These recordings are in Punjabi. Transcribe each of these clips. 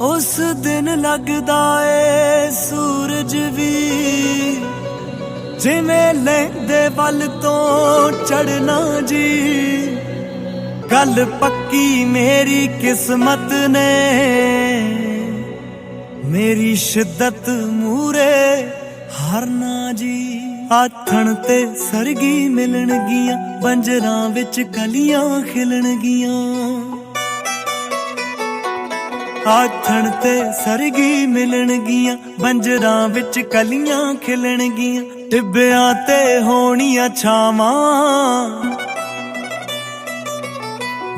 ਉਸ ਦਿਨ ਲੱਗਦਾ ਏ ਸੂਰਜ ਵੀ। ਜਿਵੇਂ ਲੈਂਦੇ ਵੱਲ ਤੋਂ ਚੜਨਾ ਜੀ। ਗੱਲ ਪੱਕੀ ਮੇਰੀ ਕਿਸਮਤ ਨੇ। ਮੇਰੀ ਸ਼ਿੱਦਤ ਮੂਰੇ ਹਰਨਾ ਜੀ। ਆਥਣ ਤੇ ਸਰਗੀ ਮਿਲਣਗੀਆਂ, ਬੰਜਰਾਂ ਵਿੱਚ ਕਲੀਆਂ ਖਿਲਣਗੀਆਂ। ਆਥਣ ਤੇ ਸਰਗੀ ਮਿਲਣਗੀਆਂ, ਬੰਜਰਾਂ ਵਿੱਚ ਕਲੀਆਂ ਖਿਲਣਗੀਆਂ, ਟਿੱਬਿਆਂ ਤੇ ਹੋਣੀਆਂ ਛਾਵਾਂ।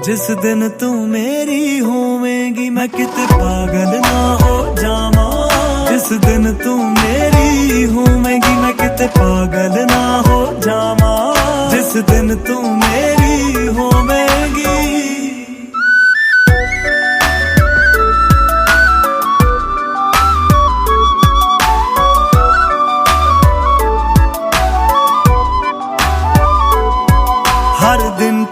ਜਿਸ ਦਿਨ ਤੂੰ ਮੇਰੀ ਹੋਵੇਂਗੀ, ਮੈਂ ਕਿਤੇ ਪਾਗਲ ਨਾ ਹੋ ਜਾਵਾਂ। ਜਿਸ ਦਿਨ ਤੂੰ ਮੇਰੀ ਹੋਵੇਂਗੀ, ਮੈਂ ਕਿਤੇ ਪਾਗਲ ਨਾ ਹੋ ਜਾਵਾਂ। ਜਿਸ ਦਿਨ ਤੂੰ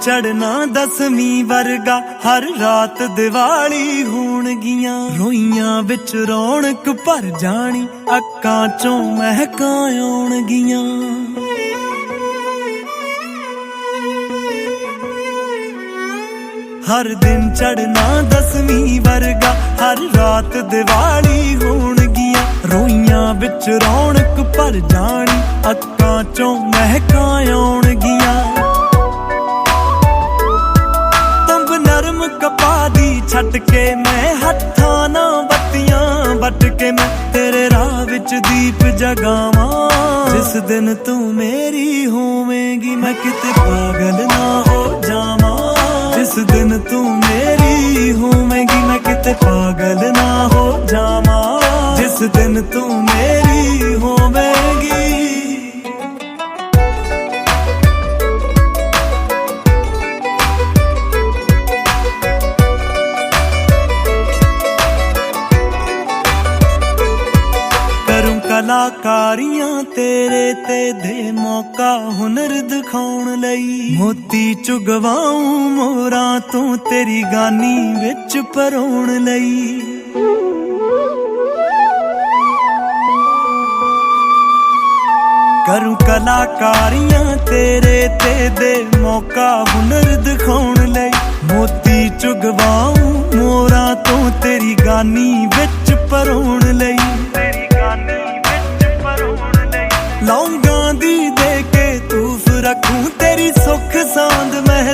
ਚੜਨਾ ਦਸਵੀਂ ਵਰਗਾ ਹਰ ਰਾਤ ਦੀਵਾਲੀ ਹੋਣਗੀਆਂ। ਰੋਈਆਂ ਵਿੱਚ ਰੌਣਕ ਭਰ ਜਾਣੀ, ਅੱਖਾਂ ਚੋਂ ਮਹਿਕਾਂ ਆਉਣਗੀਆਂ। ਹਰ ਦਿਨ ਚੜਨਾ ਦਸਵੀਂ ਵਰਗਾ ਹਰ ਰਾਤ ਦੀਵਾਲੀ ਹੋਣਗੀਆਂ। ਰੋਈਆਂ ਵਿੱਚ ਰੌਣਕ ਭਰ ਜਾਣੀ, ਅੱਖਾਂ ਚੋਂ ਮਹਿਕਾਂ ਆਉਣਗੀਆਂ ਬੱਤੀਆਂ ਕੇ ਮੈਂ ਤੇਰੇ ਰਾਹ ਵਿੱਚ ਦੀਪ ਜਗਾਵਾਂ। ਜਿਸ ਦਿਨ ਤੂੰ ਮੇਰੀ ਹੋਵੇਂਗੀ, ਮੈਂ ਕਿਤੇ ਪਾਗਲ ਨਾ ਹੋ ਜਾਵਾਂ। ਜਿਸ ਦਿਨ ਤੂੰ ਮੇਰੀ ਹੋਵੇਂਗੀ, ਮੈਂ ਕਿਤੇ ਪਾਗਲ ਨਾ ਹੋ ਜਾਵਾਂ। ਜਿਸ ਦਿਨ ਤੂੰ ਮੇਰੀ ਹੋਵੇਂਗੀ ਕਲਾਕਾਰੀਆਂ ਤੇਰੇ ਤੇ ਦੇ ਮੌਕਾ ਹੁਨਰ ਦਿਖਾਉਣ ਲਈ। ਮੋਤੀ ਚੁਗਵਾਉਂ ਮੋਰਾਂ ਤੋਂ ਤੇਰੀ ਗਾਨੀ ਵਿੱਚ ਪਰੋਣ ਲਈ। ਕਰੂੰ ਕਲਾਕਾਰੀਆਂ ਤੇਰੇ ਤੇ ਦੇ ਮੌਕਾ ਹੁਨਰ ਦਿਖਾਉਣ ਲਈ। ਮੋਤੀ ਚੁਗਵਾਉਂ ਮੋਰਾਂ ਤੋਂ ਤੇਰੀ ਗਾਨੀ ਵਿੱਚ ਪਰੋਣ ਲਈ।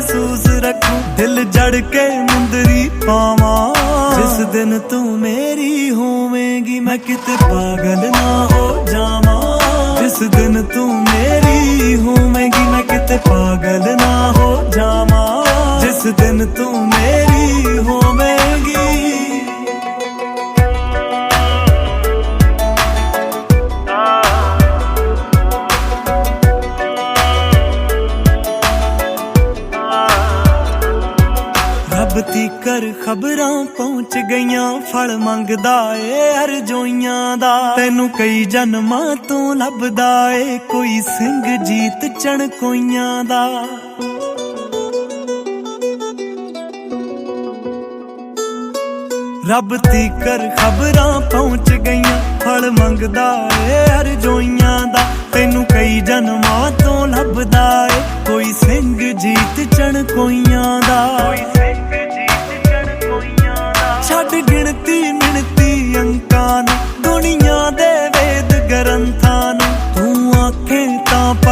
ਮਹਿਸੂਸ ਰੱਖੂੰ ਦਿਲ ਜੜ ਕੇ ਮੁੰਦਰੀ ਪਾਵਾਂ। ਜਿਸ ਦਿਨ ਤੂੰ ਮੇਰੀ ਹੋਵੇਂਗੀ ਮੈਂ ਕਿਤੇ ਕਰ ਖਬਰਾਂ ਪਹੁੰਚ ਗਈਆਂ, ਫਲ ਮੰਗਦਾ ਏ ਅਰਜੋਈਆਂ ਦਾ। ਤੈਨੂੰ ਕਈ ਜਨਮਾਂ ਤੋਂ ਲੱਭਦਾ ਏ, ਕੋਈ ਸਿੰਘ ਜੀਤ ਚਣਕੋਈਆਂ ਦਾ। ਰੱਬ ਦੀ ਕਰ ਖਬਰਾਂ ਪਹੁੰਚ ਗਈਆਂ, ਫਲ ਮੰਗਦਾ ਏ ਅਰਜੋਈਆਂ ਦਾ। ਤੈਨੂੰ ਕਈ ਜਨਮਾਂ ਤੋਂ ਲੱਭਦਾ ਏ, ਕੋਈ ਸਿੰਘ ਜੀਤ ਚਣ ਕੋਈਆਂ ਦਾ।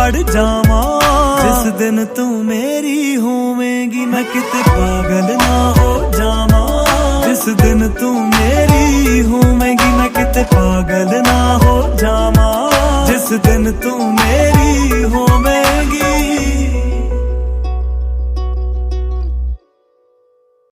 ਵੜ ਜਾਵਾਂ। ਜਿਸ ਦਿਨ ਤੂੰ ਮੇਰੀ ਹੋਵੇਂਗੀ ਮੈਂ ਕਿਤੇ ਪਾਗਲ ਨਾ ਹੋ ਜਾਵਾਂ। ਜਿਸ ਦਿਨ ਤੂੰ ਮੇਰੀ ਹੋਵੇਂਗੀ ਮੈਂ ਕਿਤੇ ਪਾਗਲ ਨਾ ਹੋ ਜਾਵਾਂ। ਜਿਸ ਦਿਨ ਤੂੰ